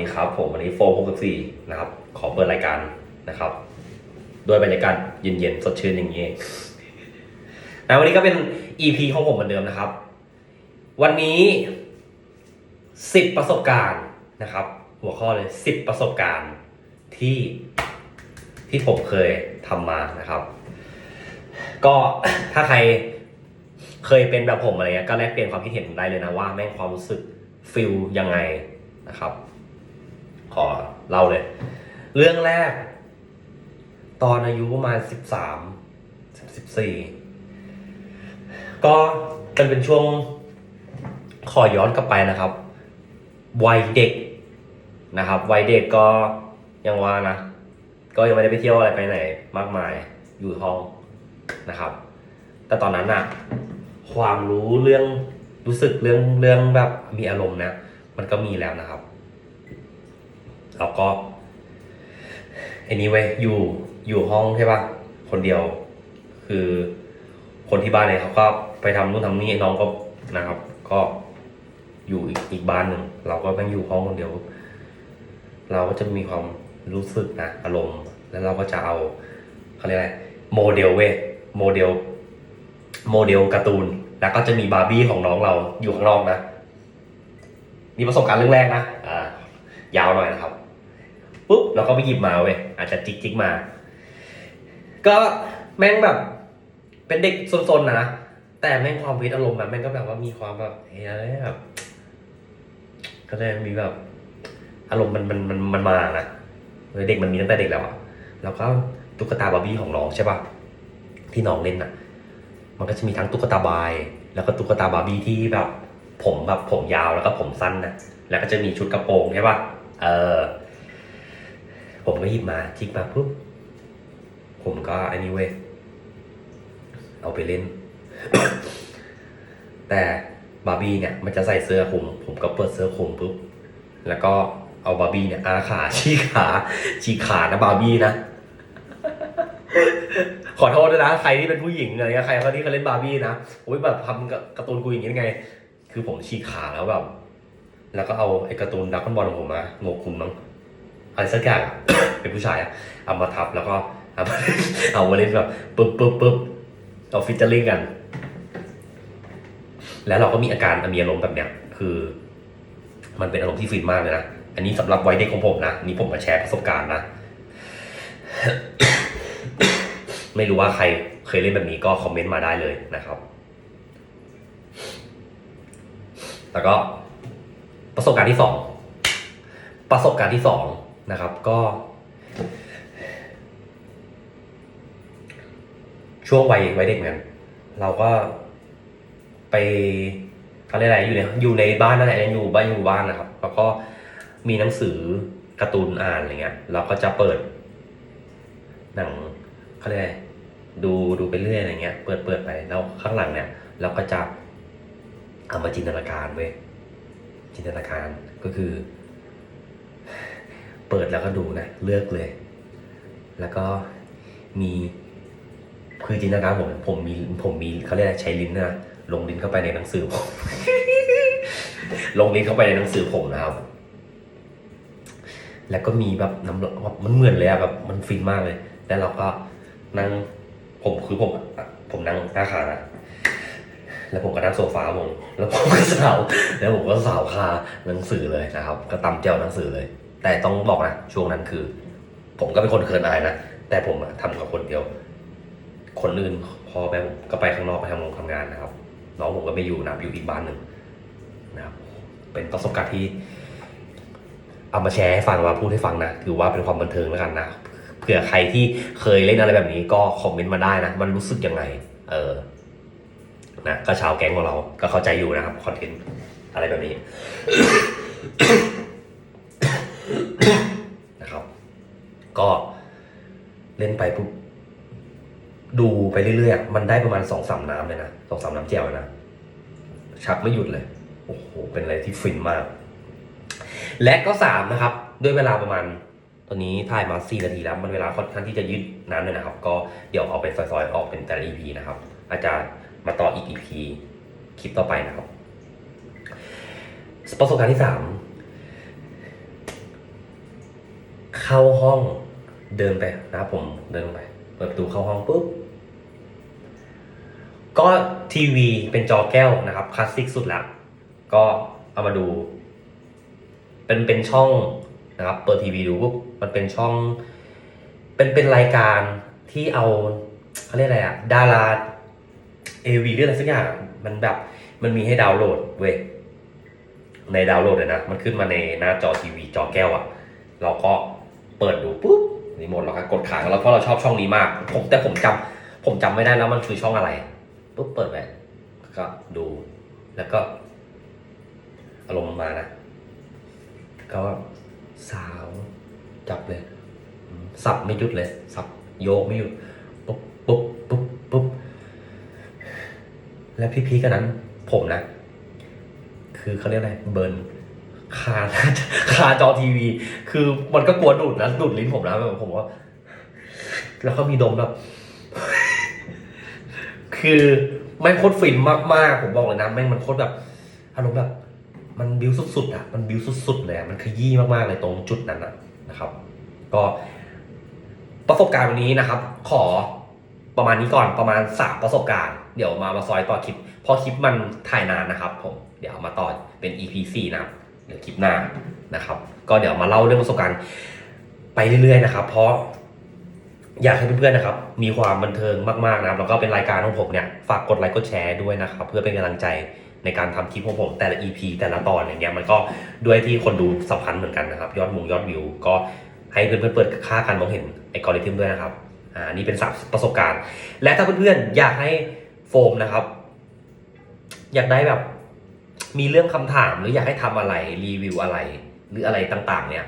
ดีครับ ผมวันนี้โฟม64นะครับ ขอเปิดรายการนะครับด้วยบรรยากาศเย็นๆ สดชื่นอย่างนี้นะวันนี้ก็เป็น EP ของผมเหมือนเดิมนะครับ วันนี้ 10 ประสบการณ์นะครับ หัวข้อเลย 10 ประสบการณ์ที่ที่ผมเคยทำมานะครับ ก็ถ้าใครเคยเป็นแบบผมอะไรเงี้ยก็แลกเปลี่ยนความคิดเห็นได้เลยนะว่าแม่งความรู้สึกฟิลยังไงนะครับ ขอเล่าเลย เรื่องแรก ตอนอายุประมาณสิบสามสิบสี่ก็เป็นเป็นช่วงขอย้อนกลับไปนะครับ วัยเด็กนะครับ วัยเด็กก็ยังว่านะ ก็ยังไม่ได้ไปเที่ยวอะไรไปไหน มากมายอยู่ห้องนะครับ แต่ตอนนั้นอะความรู้เรื่องรู้สึกเรื่องเรื่องแบบมีอารมณ์นะ มันก็มีแล้วนะครับ แล้วก็ไอ้นี้เว้ยอยู่อยู่ห้องใช่ปะคนเดียว คือคนที่บ้านเนี่ยเขาก็ไปทำนู่นทำนี่น้องก็นะครับ ก็อยู่อีกอีกบ้านหนึ่งเราก็ต้องอยู่ห้องคนเดียว เราก็จะมีความรู้สึกนะอารมณ์ แล้วเราก็จะเอาเขาเรียกอะไรโมเดลเว้ยโมเดลโมเดลการ์ตูน แล้วก็จะมีบาร์บี้ของน้องเราอยู่ข้างนอกนะนี่ประสบการณ์เรื่องแรกนะอ่ายาวหน่อยนะครับ ปุ๊บเราก็ไปหยิบมาเว้ยอาจจะจิกจิกมา ก็แม่งแบบ เป็นเด็กซนๆนะแต่แม่งความวิตอารมณ์แบบแม่งก็แบบว่ามีความแบบเฮ้ยแบบก็เลยมีแบบ อารมณ์มันมันมันมันมานะเออเด็กมันมีตั้งแต่เด็กแล้วอะแล้วก็ตุ๊กตาบาร์บี้ของน้องใช่ป่ะที่น้องเล่นอะมันก็จะมีทั้งตุ๊กตาบาย แล้วก็ตุ๊กตาบาร์บี้ที่แบบ ผมแบบผมยาวแล้วก็ผมสั้นนะแล้วก็จะมีชุดกระโปรงใช่ป่ะเออ ผมก็หยิบมาจิกมาปุ๊บผมก็อันนี้เว้ยเอาไปเล่น แต่บาร์บี้เนี่ยมันจะใส่เสื้อคลุม ผมก็เปิดเสื้อคลุมปุ๊บแล้วก็เอาบาร์บี้เนี่ยอาขาชี้ขาชี้ขานะบาร์บี้นะขอโทษด้วยนะใครที่เป็นผู้หญิงอะไรเงี้ยใครเขาที่เขาเล่นบาร์บี้นะโอ้ยแบบทำการ์ตูนกูอย่างงี้ได้ไง คือผมฉีกขาแล้วแบบแล้วก็เอาไอ้การ์ตูนดักคอนบอลของผมมาโงกคุมมั้ง อะไรสักอย่างอะเป็นผู้ชายอะเอามาทับแล้วก็เอามาเอามาเล่นแบบปึ๊บปึ๊บปึ๊บเอาฟิชเจอริงกัน แล้วเราก็มีอาการมีอารมณ์แบบเนี้ย คือ มันเป็นอารมณ์ที่ฟินมากเลยนะ อันนี้สำหรับไวัยเด็กของผมนะนี่ผมมาแชร์ประสบการณ์นะ ไม่รู้ว่าใครเคยเล่นแบบนี้ก็คอมเมนต์มาได้เลยนะครับ แล้วก็ประสบการณ์ที่สองประสบการณ์ที่สอง นะครับก็ ช่วงวัยวัยเด็กเหมือนเราก็ไปเขาเรียกอะไรอยู่ในอยู่ในบ้านนั่นแหละยังอยู่บ้านอยู่บ้านนะครับ แล้วก็มีหนังสือการ์ตูนอ่านอะไรเงี้ยเราก็จะเปิด หนังเขาเรียกอะไรดูดูไปเรื่อยอะไรเงี้ย เปิดเปิดไปแล้วข้างหลังเนี่ย เราก็จะเอามาจินตนาการเว้ยจินตนาการก็คือ เปิดแล้วก็ดูนะ เลือกเลย แล้วก็มีคือจริงนตนาการผมผมมีผมมีเขาเรียกอะไรใช้ลิ้นนะลงลิ้นเข้าไปในหนังสือผมลงลิ้นเข้าไปในหนังสือผมนะครับ แล้วก็มีแบบน้ำแบบมันเหมือนเลยอะแบบมันฟินมากเลย แล้วเราก็นั่งผมคือผมผมนั่งหน้าคานะแล้วผมก็นั่งโซฟาผมแล้วผมก็สาว แล้วผมก็สาวคาหนังสือเลยนะครับ ก็ตำเจ้าหนังสือเลย แต่ต้องบอกนะช่วงนั้นคือ ผมก็เป็นคนเคินอายนะแต่ผมอะทำกับคนเดียว คนอื่นพอไปผมก็ไปข้างนอกไปทำงานทำงานนะครับน้องผมก็ไม่อยู่นะอยู่อีกบ้านหนึ่งนะครับ เป็นประสบการณ์ที่ เอามาแชร์ให้ฟังมาพูดให้ฟังนะถือว่าเป็นความบันเทิงแล้วกันนะเผื่อใครที่เคยเล่นอะไรแบบนี้ ก็คอมเมนต์มาได้นะมันรู้สึกยังไง เออนะก็ชาวแก๊งของเรา ก็เข้าใจอยู่นะครับคอนเทนต์อะไรแบบนี้ นะครับ ก็เล่นไปปุ๊บดูไปเรื่อยๆ มันได้ประมาณสองสามน้ำเลยนะสองสามน้ำเจียวเลยนะ ชักไม่หยุดเลย โอ้โห เป็นอะไรที่ฟินมาก และก็สามนะครับ ด้วยเวลาประมาณตอนนี้ถ่ายมาสี่นาทีแล้ว มันเวลาค่อนข้างที่จะยืดนานเลยนะครับ ก็เดี๋ยวเอาไปซอยๆ ออกเป็นแต่ละ EP นะครับ อาจจะมาต่ออีก EP คลิปต่อไปนะครับ ประสบการณ์ที่สาม เข้าห้องเดินไปนะครับผมเดินลงไปเปิดประตูเข้าห้องปุ๊บก็ทีวีเป็นจอแก้วนะครับคลาสสิกสุดล้วก็เอามาดู เป็นเป็นช่องนะครับเปิดทีวีดูปุ๊บมันเป็นช่อง เป็นเป็นรายการที่เอาเขาเรียกอะไรอะดาราเอวีหรืออะไรสักอย่างมันแบบมันมีให้ดาวน์โหลดเว้ยในดาวน์โหลดเลยนะ มันขึ้นมาในหน้าจอทีวีจอแก้วอะเราก็ เปิดดูปุ๊บรีโมทเราก็กดค้างแล้วเพราะเราชอบช่องนี้มาก ผมแต่ผมจำผมจำไม่ได้แล้วมันคือช่องอะไรปุ๊บเปิดไปก็ดูแล้วก็อารมณ์มานะก็สาวจับเลยสับไม่หยุดเลย สับโยกไม่หยุดปุ๊บปุ๊บปุ๊บปุ๊บและพี่พีกันนั้น ผมนะ คือเขาเรียกอะไรเบิร์น คาคาจอทีวี คือมันก็กลัวดูดนะดูดลิ้นผมนะแบบผมว่า แล้วก็มีดมแบบ คือไม่งโคตรฟินมากๆ ผมบอกเลยนะแม่งมันโคตรแบบอารมณ์แบบ มันบิวสุดๆอะมันบิวสุดๆเลยมันขยี้มากๆเลยตรงจุดนั้นอะนะครับ ก็ประสบการณ์วันนี้นะครับ ขอประมาณนี้ก่อนประมาณสามประสบการณ์ เดี๋ยวมามาซอยต่อคลิปเพราะคลิปมันถ่ายนานนะครับผม เดี๋ยวมาต่อเป็น EP 4 นะครับ ดี๋ยวคลิปหน้านะครับ ก็เดี๋ยวมาเล่าเรื่องประสบการณ์ไปเรื่อยๆนะครับ เพราะอยากให้เพื่อนๆนะครับ มีความบันเทิงมากๆนะครับ แล้วก็เป็นรายการของผมเนี่ย ฝากกดไลค์กดแชร์ด้วยนะครับ เพื่อเป็นกำลังใจในการทำคลิปของผมแต่ละ EP แต่ละตอนอย่างเงี้ยมันก็ด้วยที่คนดูสำคัญเหมือนกันนะครับ ยอดมุงยอดวิว ก็ให้เพื่อนๆเปิดค่าการมองเห็นไอกริทึมด้วยนะครับอ่านี่เป็นสามประสบการณ์ และถ้าเพื่อนๆอยากให้โฟมนะครับ อยากได้แบบ มีเรื่องคำถามหรืออยากให้ทำอะไรรีวิวอะไร หรืออะไรต่างๆ เนี่ย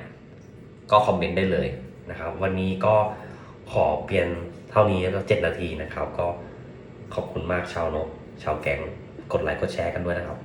ก็คอมเมนต์ได้เลยนะครับ วันนี้ก็ขอเพียงเท่านี้แล้วเจ็ดนาทีนะครับ ก็ขอบคุณมากชาวนกชาวแก๊งกดไลค์กดแชร์กันด้วยนะครับ